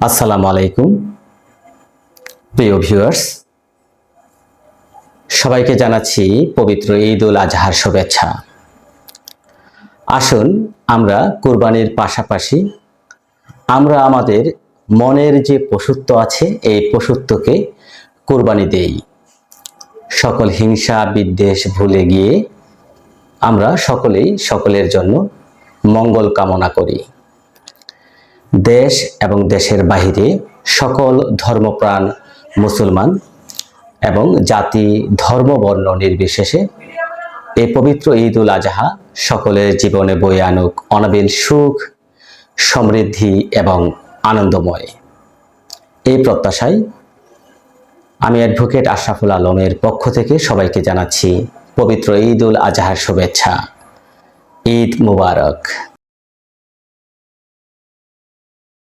আসসালামু আলাইকুম। প্রিয় ভিউয়ার্স, সবাইকে জানাচ্ছি পবিত্র ঈদ উল আজহার শুভেচ্ছা। আসুন আমরা কুরবানির পাশাপাশি আমরা আমাদের মনের যে পশুত্ব আছে, এই পশুত্বকে কুরবানি দেই। সকল হিংসা, বিদ্বেষ ভুলে গিয়ে আমরা সকলেই সকলের জন্য মঙ্গল কামনা করি। দেশ এবং দেশের বাহিরে সকল ধর্মপ্রাণ মুসলমান এবং জাতি, ধর্ম, বর্ণ নির্বিশেষে এই পবিত্র ঈদ উল আজহা সকলের জীবনে বয়ে আনুক অনাবিল সুখ, সমৃদ্ধি এবং আনন্দময়। এই প্রত্যাশায় আমি অ্যাডভোকেট আশরাফুল আলমের পক্ষ থেকে সবাইকে জানাচ্ছি পবিত্র ঈদ উল আজহার শুভেচ্ছা। ঈদ মুবারক।